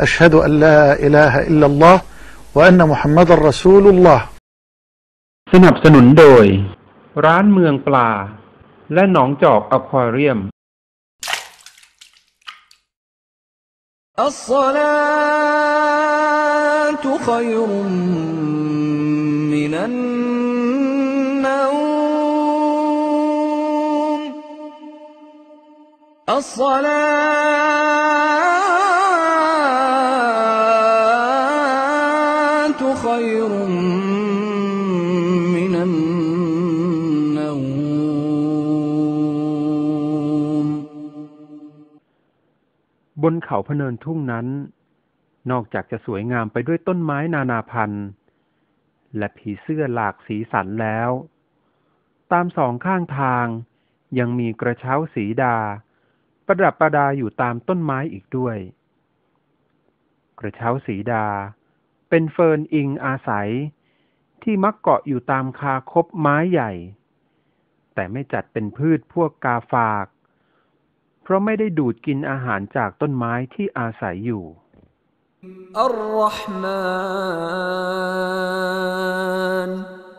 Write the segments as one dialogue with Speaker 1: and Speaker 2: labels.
Speaker 1: أشهد أن لا إله إلا الله وأن محمد رسول الله
Speaker 2: สนับสนุนโดย ร้านเมืองปลา และหนองจอกอควาเรียม
Speaker 3: الصلاة خير من النوم الصلاة خير من النوم
Speaker 2: บนเขาพะเนินทุ่งนั้น นอกจากจะสวยงามไปด้วยต้นไม้นานาพันธุ์ และผีเสื้อหลากสีสันแล้ว ตามสองข้างทางยังมีกระเช้าสีดา ประดับประดาอยู่ตามต้นไม้อีกด้วย กระเช้าสีดา เป็นเฟิร์นอิงอาศัย ที่มักเกาะอยู่ตามคาคบไม้ใหญ่ แต่ไม่จัดเป็นพืชพวกกาฝาก เพราะไม่ได้ดูดกินอาหารจากต้นไม้ที่อาศัยอยู่
Speaker 3: الرحمن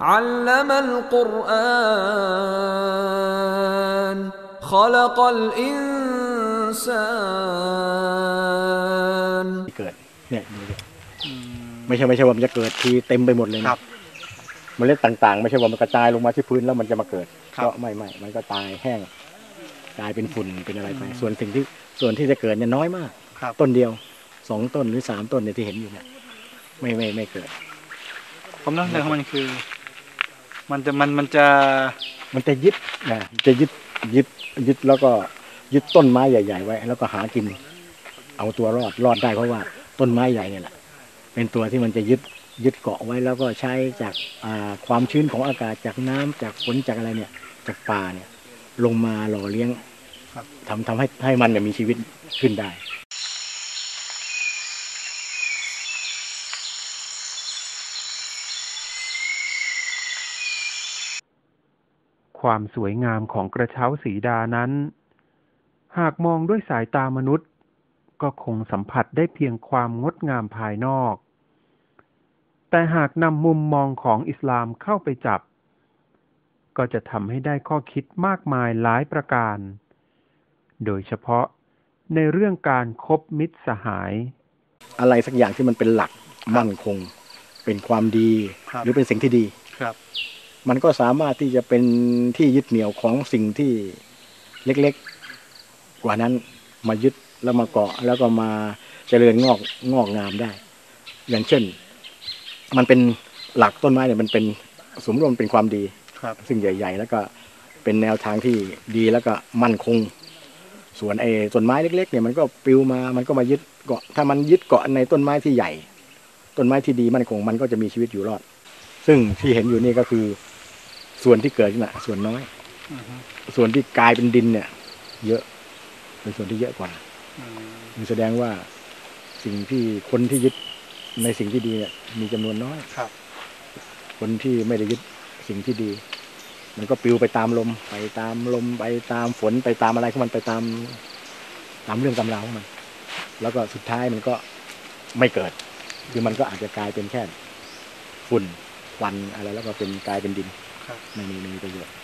Speaker 3: علم القرآن خلق الإنسان
Speaker 4: ไม่ใช่ไม่ใช่ว่ามันจะเกิดทีเต็มไปหมดเลยนะครับ เมล็ดต่างๆ ไม่ใช่ว่ามันกระจายลงมาที่พื้นแล้วมันจะมาเกิด
Speaker 5: ครับ
Speaker 4: ก็ไม่ไม่มันก็ตายแห้งกลายเป็นฝุ่นเป็นอะไรไปส่วนสิ่งที่ส่วนที่จะเกิดเนี่ยน้อยมาก
Speaker 5: ครับ
Speaker 4: ต้นเดียวสองต้นหรือสามต้นเนี่ยที่เห็นอยู่เนี่ยไม่ไม่ไม่เกิด
Speaker 5: ผมต้องเข้าใจของมันคือ มันจะมันมันจะ
Speaker 4: มันจะยึดนะจะยึดยึดยึดแล้วก็ยึดต้นไม้ใหญ่ ๆ ไว้ แล้วก็หากิน เอาตัวรอดรอดได้เพราะว่าต้นไม้ใหญ่เนี่ยแหละ เป็นตัวที่มันจะยึดยึดเกาะไว้แล้วก็ใช้จากอ่าความชื้นของอากาศจากน้ำจากฝนจากอะไรเนี่ย จากป่าเนี่ย ลงมาหล่อเลี้ยงทำทำให้ให้มันเนี่ยมีชีวิตขึ้นได้
Speaker 2: ความสวยงามของกระเช้าสีดานั้น หากมองด้วยสายตามนุษย์ ก็คงสัมผัสได้เพียงความงดงามภายนอก แต่หากนำมุมมองของอิสลามเข้าไปจับ ก็จะทำให้ได้ข้อคิดมากมายหลายประการ โดยเฉพาะในเรื่องการคบมิตรสหาย
Speaker 4: อะไรสักอย่างที่มันเป็นหลักมั่นคง เป็นความดี
Speaker 5: ครับ
Speaker 4: หรือเป็นสิ่งที่ดี
Speaker 5: ครับ
Speaker 4: มันก็สามารถที่จะเป็นที่ยึดเหนี่ยวของสิ่งที่เล็กๆ กว่านั้นมายึดแล้วมาเกาะแล้วก็มาเจริญงอกงอกงามได้ อย่างเช่น มันเป็นหลักต้นไม้เนี่ยมันเป็นสมรวมเป็นความดี
Speaker 5: ครับ
Speaker 4: ซึ่งใหญ่ ๆ แล้วก็เป็นแนวทางที่ดีแล้วก็มั่นคง ส่วนไอ้ต้นไม้เล็กๆเนี่ยมันก็ปลิวมามันก็มายึดเกาะถ้ามันยึดเกาะในต้นไม้ที่ใหญ่ ต้นไม้ที่ดีมั่นคงมันก็จะมีชีวิตอยู่รอด ซึ่งที่เห็นอยู่นี่ก็คือ ส่วนที่เกิดขึ้นน่ะส่วนน้อย
Speaker 5: อือฮึ
Speaker 4: ส่วนที่กลายเป็นดินเนี่ย เยอะเป็นส่วนที่เยอะกว่า
Speaker 5: อืม
Speaker 4: มันแสดงว่าสิ่งที่คนที่ยึด ในสิ่งที่ดีเนี่ยมีจำนวนน้อย
Speaker 5: ครับ
Speaker 4: คนที่ไม่ได้ยึดสิ่งที่ดี มันก็ปลิวไปตามลม ไปตามลมไปตามฝนไปตามอะไรของมันไปตาม ตามเรื่องตำราวของมัน แล้วก็สุดท้ายมันก็ไม่เกิด คือมันก็อาจจะกลายเป็นแค่ฝุ่นควันอะไรแล้วก็เป็นกลายเป็นดิน
Speaker 5: ครับ
Speaker 4: ไม่มีไม่มีประโยชน์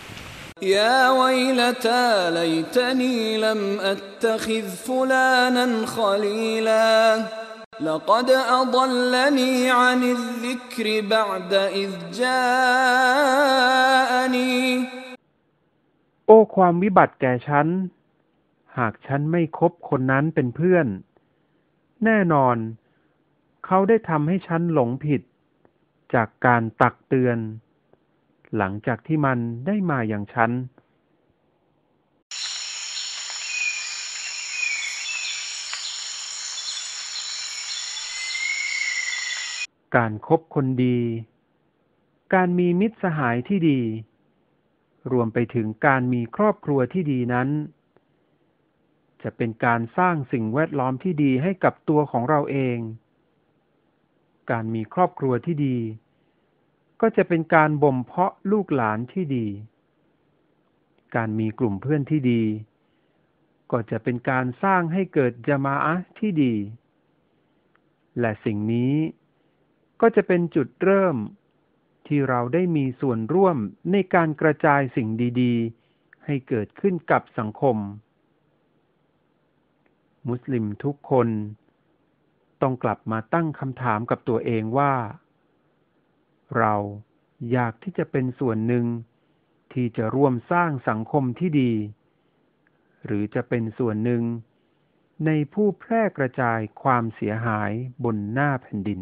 Speaker 3: يا ويلتى ليتني لم أتخذ فلانا خليلا لقد أضلني عن الذكر بعد إذ جاءني
Speaker 2: โอ้ความวิบัติแก่ฉัน หากฉันไม่คบคนนั้นเป็นเพื่อน แน่นอน เขาได้ทำให้ฉันหลงผิด จากการตักเตือน หลังจากที่มันได้มาอย่างฉัน การครบคนดี การมีมิตรสหายที่ดี รวมไปถึงการมีครอบครัวที่ดีนั้น จะเป็นการสร้างสิ่งแวดล้อมที่ดีให้กับตัวของเราเอง การมีครอบครัวที่ดี ก็จะเป็นการบ่มเพาะลูกหลานที่ดี การมีกลุ่มเพื่อนที่ดี ก็จะเป็นการสร้างให้เกิดจามาอะที่ดี และสิ่งนี้ ก็จะเป็นจุดเริ่ม ที่เราได้มีส่วนร่วมในการกระจายสิ่งดี ๆ ให้เกิดขึ้นกับสังคม มุสลิมทุกคน ต้องกลับมาตั้งคำถามกับตัวเองว่า เราอยากที่จะเป็นส่วนหนึ่ง ที่จะร่วมสร้างสังคมที่ดี หรือจะเป็นส่วนหนึ่งในผู้แพร่กระจายความเสียหายบนหน้าแผ่นดิน